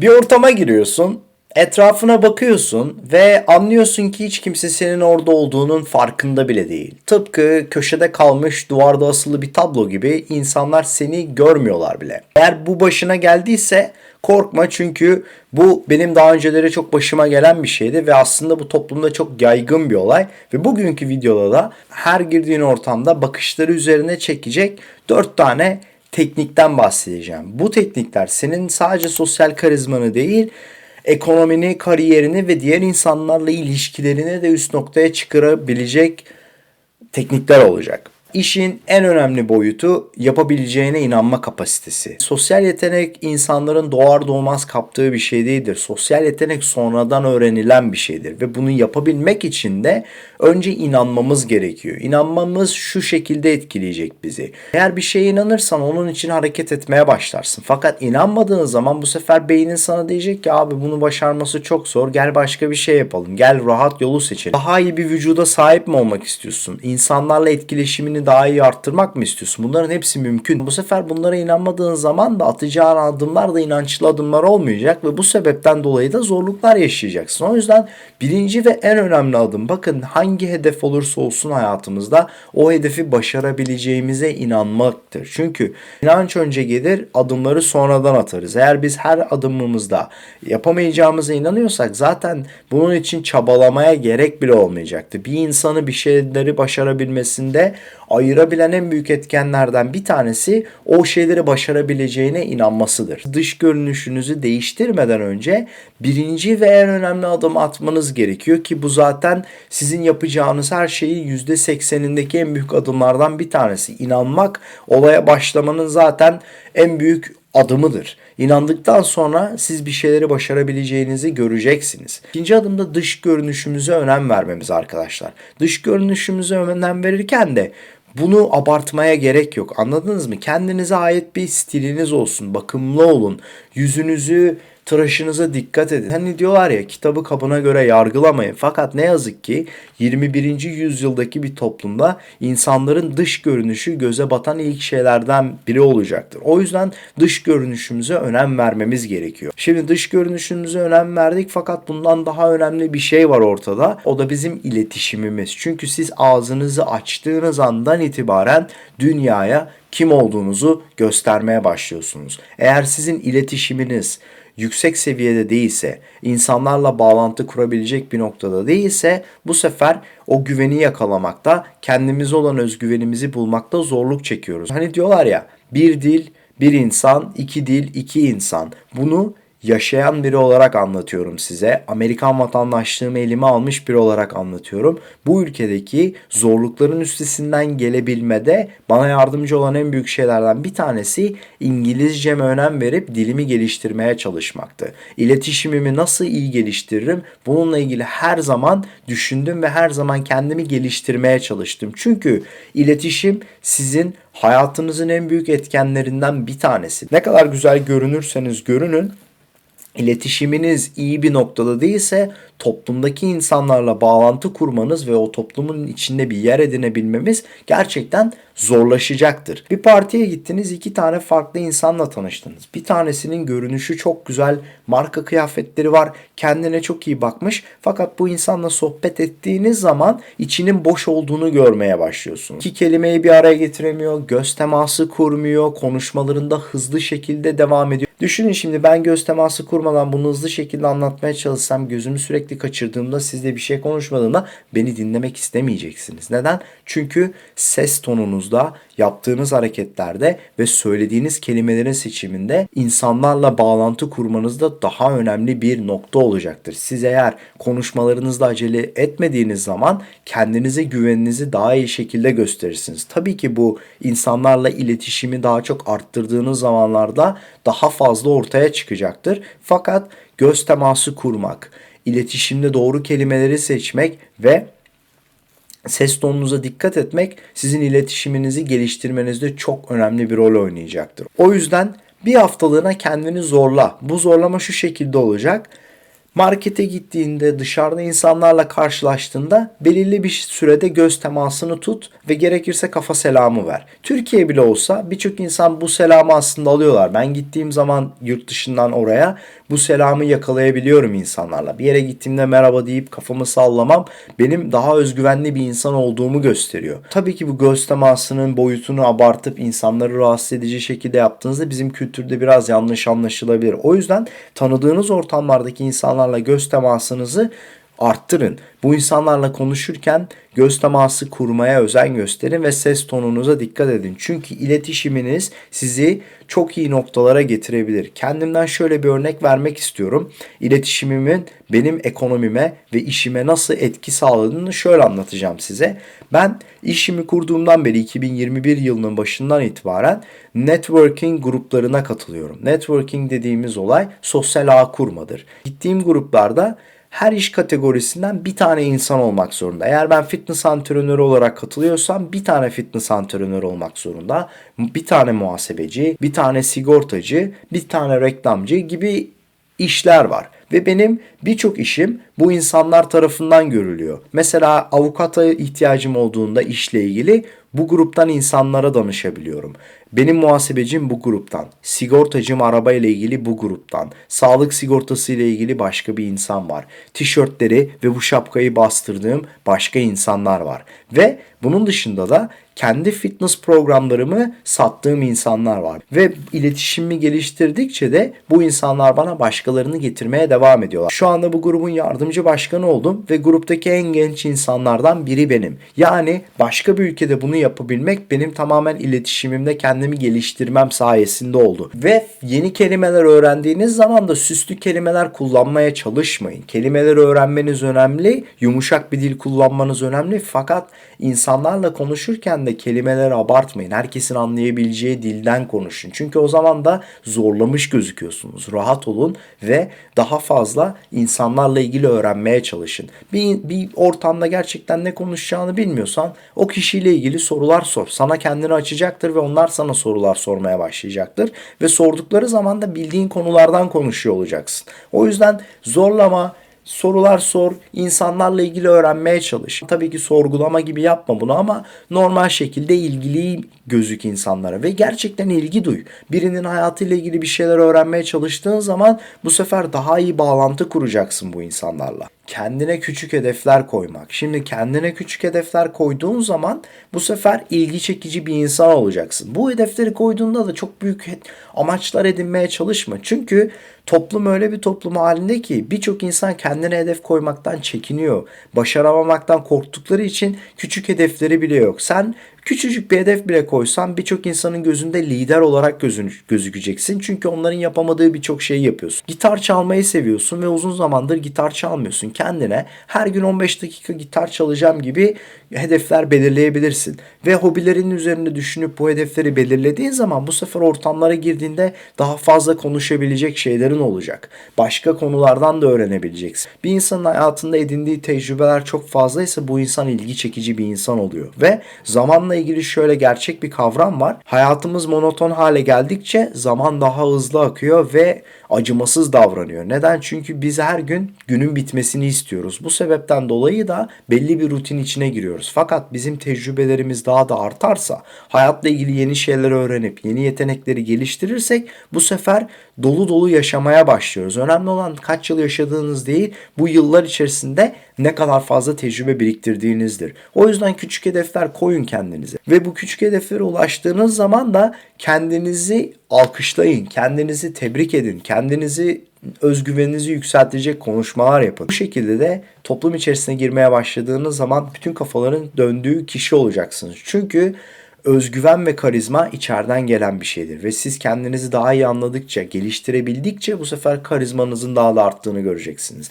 Bir ortama giriyorsun, etrafına bakıyorsun ve anlıyorsun ki hiç kimse senin orada olduğunun farkında bile değil. Tıpkı köşede kalmış duvarda asılı bir tablo gibi insanlar seni görmüyorlar bile. Eğer bu başına geldiyse korkma çünkü bu benim daha önceleri çok başıma gelen bir şeydi ve aslında bu toplumda çok yaygın bir olay ve bugünkü videoda da her girdiğin ortamda bakışları üzerine çekecek 4 tane teknikten bahsedeceğim. Bu teknikler senin sadece sosyal karizmanı değil, ekonomini, kariyerini ve diğer insanlarla ilişkilerini de üst noktaya çıkarabilecek teknikler olacak. İşin en önemli boyutu yapabileceğine inanma kapasitesi. Sosyal yetenek insanların doğar doğmaz kaptığı bir şey değildir. Sosyal yetenek sonradan öğrenilen bir şeydir ve bunu yapabilmek için de önce inanmamız gerekiyor. İnanmamız şu şekilde etkileyecek bizi. Eğer bir şeye inanırsan onun için hareket etmeye başlarsın. Fakat inanmadığın zaman bu sefer beynin sana diyecek ki abi bunu başarması çok zor. Gel başka bir şey yapalım. Gel rahat yolu seçelim. Daha iyi bir vücuda sahip mi olmak istiyorsun? İnsanlarla etkileşimini daha iyi arttırmak mı istiyorsun? Bunların hepsi mümkün. Bu sefer bunlara inanmadığın zaman da atacağın adımlar da inançlı adımlar olmayacak ve bu sebepten dolayı da zorluklar yaşayacaksın. O yüzden birinci ve en önemli adım bakın hangi hedef olursa olsun hayatımızda o hedefi başarabileceğimize inanmaktır. Çünkü inanç önce gelir adımları sonradan atarız. Eğer biz her adımımızda yapamayacağımıza inanıyorsak zaten bunun için çabalamaya gerek bile olmayacaktı. Bir insanı bir şeyleri başarabilmesinde ayırabilen en büyük etkenlerden bir tanesi o şeyleri başarabileceğine inanmasıdır. Dış görünüşünüzü değiştirmeden önce birinci ve en önemli adım atmanız gerekiyor ki bu zaten sizin yapacağınız her şeyi %80'indeki en büyük adımlardan bir tanesi. İnanmak olaya başlamanın zaten en büyük adımıdır. İnandıktan sonra siz bir şeyleri başarabileceğinizi göreceksiniz. İkinci adımda dış görünüşümüze önem vermemiz arkadaşlar. Dış görünüşümüze önem verirken de bunu abartmaya gerek yok. Anladınız mı? Kendinize ait bir stiliniz olsun. Bakımlı olun. Yüzünüzü tıraşınıza dikkat edin. Hani diyorlar ya kitabı kabına göre yargılamayın. Fakat ne yazık ki 21. yüzyıldaki bir toplumda insanların dış görünüşü göze batan ilk şeylerden biri olacaktır. O yüzden dış görünüşümüze önem vermemiz gerekiyor. Şimdi dış görünüşümüze önem verdik fakat bundan daha önemli bir şey var ortada. O da bizim iletişimimiz. Çünkü siz ağzınızı açtığınız andan itibaren dünyaya kim olduğunuzu göstermeye başlıyorsunuz. Eğer sizin iletişiminiz yüksek seviyede değilse, insanlarla bağlantı kurabilecek bir noktada değilse bu sefer o güveni yakalamakta, kendimize olan özgüvenimizi bulmakta zorluk çekiyoruz. Hani diyorlar ya bir dil, bir insan, iki dil, iki insan. Bunu yaşayan biri olarak anlatıyorum size. Amerikan vatandaşlığımı elime almış biri olarak anlatıyorum. Bu ülkedeki zorlukların üstesinden gelebilmede bana yardımcı olan en büyük şeylerden bir tanesi İngilizceme önem verip dilimi geliştirmeye çalışmaktı. İletişimimi nasıl iyi geliştiririm? Bununla ilgili her zaman düşündüm ve her zaman kendimi geliştirmeye çalıştım. Çünkü iletişim sizin hayatınızın en büyük etkenlerinden bir tanesi. Ne kadar güzel görünürseniz görünün iletişiminiz iyi bir noktada değilse toplumdaki insanlarla bağlantı kurmanız ve o toplumun içinde bir yer edinebilmemiz gerçekten zorlaşacaktır. Bir partiye gittiniz iki tane farklı insanla tanıştınız. Bir tanesinin görünüşü çok güzel, marka kıyafetleri var, kendine çok iyi bakmış. Fakat bu insanla sohbet ettiğiniz zaman içinin boş olduğunu görmeye başlıyorsunuz. İki kelimeyi bir araya getiremiyor, göz teması kurmuyor, konuşmalarında hızlı şekilde devam ediyor. Düşünün şimdi ben göz teması kurmadan bunu hızlı şekilde anlatmaya çalışsam gözümü sürekli kaçırdığımda sizle bir şey konuşmadığımda beni dinlemek istemeyeceksiniz. Neden? Çünkü ses tonunuzda, yaptığınız hareketlerde ve söylediğiniz kelimelerin seçiminde insanlarla bağlantı kurmanızda daha önemli bir nokta olacaktır. Siz eğer konuşmalarınızda acele etmediğiniz zaman kendinize güveninizi daha iyi şekilde gösterirsiniz. Tabii ki bu insanlarla iletişimi daha çok arttırdığınız zamanlarda daha fazla ortaya çıkacaktır. Fakat göz teması kurmak, iletişimde doğru kelimeleri seçmek ve ses tonunuza dikkat etmek sizin iletişiminizi geliştirmenizde çok önemli bir rol oynayacaktır. O yüzden bir haftalığına kendini zorla. Bu zorlama şu şekilde olacak. Markete gittiğinde, dışarıda insanlarla karşılaştığında belirli bir sürede göz temasını tut ve gerekirse kafa selamı ver. Türkiye bile olsa birçok insan bu selamı aslında alıyorlar. Ben gittiğim zaman yurt dışından oraya bu selamı yakalayabiliyorum insanlarla. Bir yere gittiğimde merhaba deyip kafamı sallamam benim daha özgüvenli bir insan olduğumu gösteriyor. Tabii ki bu göz temasının boyutunu abartıp insanları rahatsız edici şekilde yaptığınızda bizim kültürde biraz yanlış anlaşılabilir. O yüzden tanıdığınız ortamlardaki insanlarla göz temasınızı arttırın. Bu insanlarla konuşurken göz teması kurmaya özen gösterin ve ses tonunuza dikkat edin. Çünkü iletişiminiz sizi çok iyi noktalara getirebilir. Kendimden şöyle bir örnek vermek istiyorum. İletişimimin benim ekonomime ve işime nasıl etki sağladığını şöyle anlatacağım size. Ben işimi kurduğumdan beri 2021 yılının başından itibaren networking gruplarına katılıyorum. Networking dediğimiz olay sosyal ağ kurmadır. Gittiğim gruplarda her iş kategorisinden bir tane insan olmak zorunda. Eğer ben fitness antrenörü olarak katılıyorsam bir tane fitness antrenörü olmak zorunda. Bir tane muhasebeci, bir tane sigortacı, bir tane reklamcı gibi işler var. Ve benim birçok işim bu insanlar tarafından görülüyor. Mesela avukata ihtiyacım olduğunda işle ilgili bu gruptan insanlara danışabiliyorum. Benim muhasebecim bu gruptan. Sigortacım araba ile ilgili bu gruptan. Sağlık sigortası ile ilgili başka bir insan var. Tişörtleri ve bu şapkayı bastırdığım başka insanlar var. Ve bunun dışında da kendi fitness programlarımı sattığım insanlar var. Ve iletişimimi geliştirdikçe de bu insanlar bana başkalarını getirmeye devam ediyorlar. Şu anda bu grubun yardımcı başkanı oldum ve gruptaki en genç insanlardan biri benim. Yani başka bir ülkede bunu yapabilmek benim tamamen iletişimimde kendimi geliştirmem sayesinde oldu. Ve yeni kelimeler öğrendiğiniz zaman da süslü kelimeler kullanmaya çalışmayın. Kelimeleri öğrenmeniz önemli, yumuşak bir dil kullanmanız önemli fakat insanlarla konuşurken de kelimeleri abartmayın. Herkesin anlayabileceği dilden konuşun. Çünkü o zaman da zorlamış gözüküyorsunuz. Rahat olun ve daha fazla insanlarla ilgili öğrenmeye çalışın. Bir, bir ortamda gerçekten ne konuşacağını bilmiyorsan o kişiyle ilgili sorular sor. Sana kendini açacaktır ve onlar sana sorular sormaya başlayacaktır. Ve sordukları zaman da bildiğin konulardan konuşuyor olacaksın. O yüzden zorlama, sorular sor, insanlarla ilgili öğrenmeye çalış. Tabii ki sorgulama gibi yapma bunu ama normal şekilde ilgili gözük insanlara ve gerçekten ilgi duy. Birinin hayatıyla ilgili bir şeyler öğrenmeye çalıştığın zaman bu sefer daha iyi bağlantı kuracaksın bu insanlarla kendine küçük hedefler koymak. Şimdi kendine küçük hedefler koyduğun zaman bu sefer ilgi çekici bir insan olacaksın. Bu hedefleri koyduğunda da çok büyük amaçlar edinmeye çalışma. Çünkü toplum öyle bir toplum halinde ki birçok insan kendine hedef koymaktan çekiniyor. Başaramamaktan korktukları için küçük hedefleri bile yok. Sen Küçücük bir hedef bile koysan birçok insanın gözünde lider olarak gözükeceksin. Çünkü onların yapamadığı birçok şeyi yapıyorsun. Gitar çalmayı seviyorsun ve uzun zamandır gitar çalmıyorsun. Kendine her gün 15 dakika gitar çalacağım gibi hedefler belirleyebilirsin. Ve hobilerin üzerinde düşünüp bu hedefleri belirlediğin zaman bu sefer ortamlara girdiğinde daha fazla konuşabilecek şeylerin olacak. Başka konulardan da öğrenebileceksin. Bir insanın hayatında edindiği tecrübeler çok fazlaysa bu insan ilgi çekici bir insan oluyor. Ve zamanla ilgili şöyle gerçek bir kavram var. Hayatımız monoton hale geldikçe zaman daha hızlı akıyor ve acımasız davranıyor. Neden? Çünkü biz her gün günün bitmesini istiyoruz. Bu sebepten dolayı da belli bir rutin içine giriyoruz. Fakat bizim tecrübelerimiz daha da artarsa, hayatla ilgili yeni şeyler öğrenip yeni yetenekleri geliştirirsek bu sefer dolu dolu yaşamaya başlıyoruz. Önemli olan kaç yıl yaşadığınız değil, bu yıllar içerisinde ne kadar fazla tecrübe biriktirdiğinizdir. O yüzden küçük hedefler koyun kendinize. Ve bu küçük hedeflere ulaştığınız zaman da kendinizi alkışlayın, kendinizi tebrik edin, kendinizi özgüveninizi yükseltecek konuşmalar yapın. Bu şekilde de toplum içerisine girmeye başladığınız zaman bütün kafaların döndüğü kişi olacaksınız. Çünkü özgüven ve karizma içeriden gelen bir şeydir ve siz kendinizi daha iyi anladıkça, geliştirebildikçe bu sefer karizmanızın daha da arttığını göreceksiniz.